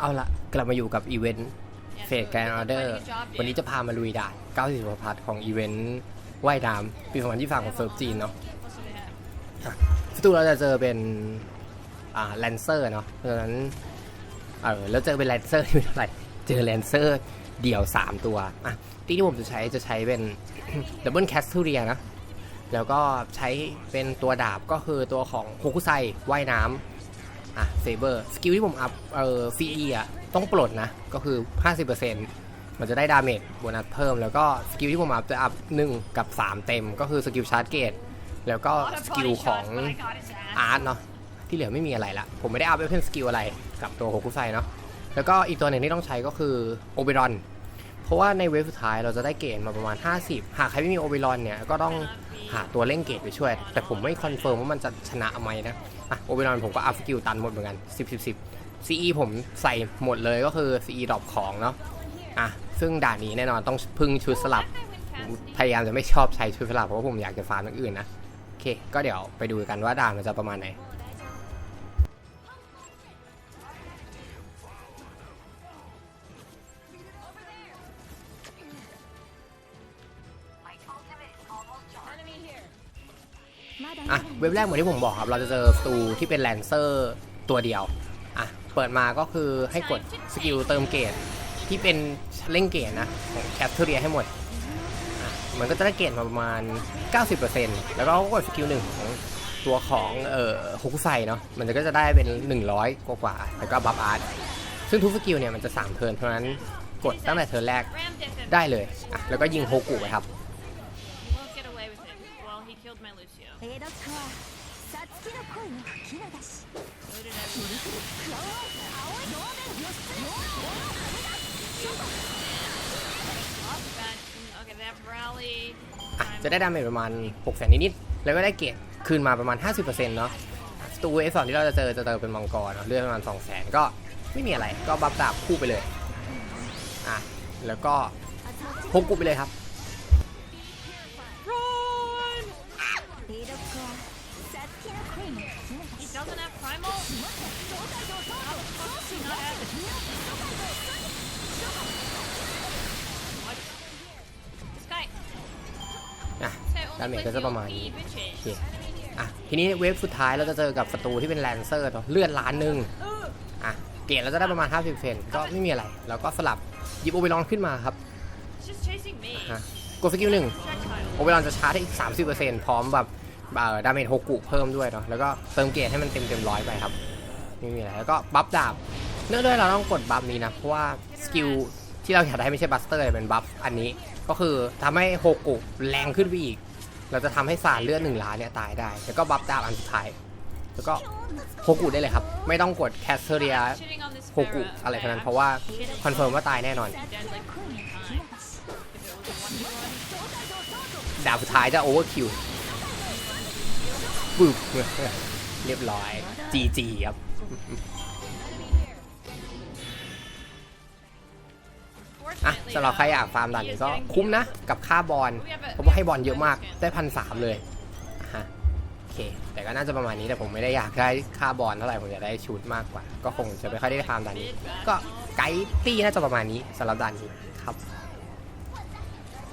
เอาละกลับมาอยู่กับอีเวนต์เฟสแกนออเดอร์วันนี้จะพามาลุยด่าน 90กว่าพัทของอีเวนต์ว่ายน้ำปี2023ของเซิร์ฟจีนเนาะสตูเราจะเจอเป็นอ่าแลนเซอร์เนาะเพราะฉะนั้นเออแล้วเจอเป็นแลนเซอร์ที่ไม่เท่าไหร่เจอแลนเซอร์เดี่ยว 3 ตัวอะที่ที่ผมจะใช้จะใช้เป็นดับเบิลแคสทูเรียนะแล้วก็ใช้เป็นตัวดาบก็คือตัวของโฮคุไซว่ายน้ำ อะเซเบอร์สกิลที่ผมอัพเอ่อซีอะต้องปลดนะ ก็คือ 50%มันจะได้ดาเมจโบนัสเพิ่ม แล้วก็สกิลที่ผมอัพจะอัพ1กับ 3 เต็ม ก็คือสกิลชาร์จเกตแล้วก็สกิลของอาร์ตเนาะที่เหลือไม่มีอะไรละ ผมไม่ได้อัพเป็นสกิลอะไรกับตัวโฮคุไซเนาะแล้วก็อีกตัวหนึ่งที่ต้องใช้ก็คือโอเบรอน เพราะว่าในเวฟสุดท้ายเราจะได้เกรดมาประมาณ 50 หากใครไม่มีโอเบรอนเนี่ยก็ต้องหาตัวเล่นเกรดไปช่วย แต่ผมไม่คอนเฟิร์มว่ามันจะชนะไหมนะอะโอเบรอนผมก็อัพสกิลตันหมดเหมือนกัน 10 10 10 CE ผมใส่หมดเลยก็คือ CE ดรอปของเนาะอะซึ่งด่านนี้แน่นอนต้องพึ่งชุดสลับพยายามจะไม่ชอบใช้ชุดสลับเพราะว่าผมอยากจะฟาร์มอย่างอื่นนะโอเค ก็เดี๋ยวไปดูกันว่าด่านมันจะประมาณไหน อะเว็บแรกเหมือนที่ผมบอกครับ เราจะเจอตูที่เป็นแลนเซอร์ตัวเดียว อะ เปิดมาก็คือให้กดสกิลเติมเกรดที่เป็นเล่งเกรดนะ ของแคปเทเรียให้หมด อะ มันก็จะได้เกรดมาประมาณ 90%แล้วก็กดสกิลหนึ่งของตัวของเอ่อฮุกไซเนาะ มันก็จะได้เป็น 100 กว่ากว่าๆแล้วก็บัฟอาร์ต ซึ่งทุกสกิลเนี่ยมันจะ3เทิร์นเพราะฉะนั้นกดตั้งแต่เทิร์นแรกได้เลยอะแล้วก็ยิงโฮกุไปครับ my Lucio. エドクはさつきの声の吹き流し So did everyone. クロー青い同面よし Off bat. Okay, they have rally. อ่ะ Time. จะได้ดาเมจประมาณ6แสนนิดๆ แล้วก็ได้เกรดคืนมาประมาณ 50%เนาะสตูเอสอนที่เราจะเจอจะเจอเป็นมังกรเนาะเลือดประมาณ2 0 0แสนก็ไม่มีอะไร ก็บัฟดาบคู่ไปเลย อ่ะ แล้วก็พกกูไปเลยครับ He し doesn't have primal? How the fuck does he not have it? What? This guy. อะ This guy ดาเม only จก็ plays จะ the ประมาณ OP นี้ bitches. โอเค อะ ทีนี้เวฟสุดท้ายเราจะเจอกับศัตรูที่เป็นแลนเซอร์เนาะเลือดล้านหนึ่งอะเกรดเราจะได้ประมาณ 50%ก็ไม่มีอะไร แล้วก็สลับหยิบโอเบรอนขึ้นมาครับ It's just chasing me. ฮะกดสกิลหนึ่ง Projectile. โอเวอร์ลอนจะชาร์จได้อีก 30%พร้อมแบบ เอ่อดาเมจโฮกุเพิ่มด้วยเนาะแล้วก็เติมเกรดให้มันเต็มเต็มร้อยไปครับไม่มีอะไรแล้วก็บัฟดาบเนื่องด้วยเราต้องกดบัฟนี้นะเพราะว่าสกิลที่เราอยากได้ไม่ใช่บัสเตอร์เป็นบัฟอันนี้ก็คือทำให้โฮกุแรงขึ้นไปอีก เราจะทำให้สารเลือดหนึ่งล้านเนี่ยตายได้ แล้วก็บัฟดาบอันสุดท้ายแล้วก็โฮกุได้เลยครับ ไม่ต้องกดแคสเทเรียโฮกุอะไรทั้นั้นเพราะว่าคอนเฟิร์มว่าตายแน่นอน ดาบสุดท้ายจะโอเวอร์คิว ปึ๊บเรียบร้อย GG ครับอะสำหรับใครอยากฟาร์มด่านนี้ก็คุ้มนะ กับค่าบอล We have a- เพราะว่าให้บอลเยอะมากได้พันสามเลยฮะโอเค แต่ก็น่าจะประมาณนี้แต่ผมไม่ได้อยากได้ค่าบอลเท่าไหร่ผมอยากได้ชุดมากกว่า ก็คงจะไม่ค่อยได้ฟาร์มด่านนี้ ก็ไกด์ตี้น่าจะประมาณนี้สำหรับด่านนี้ครับ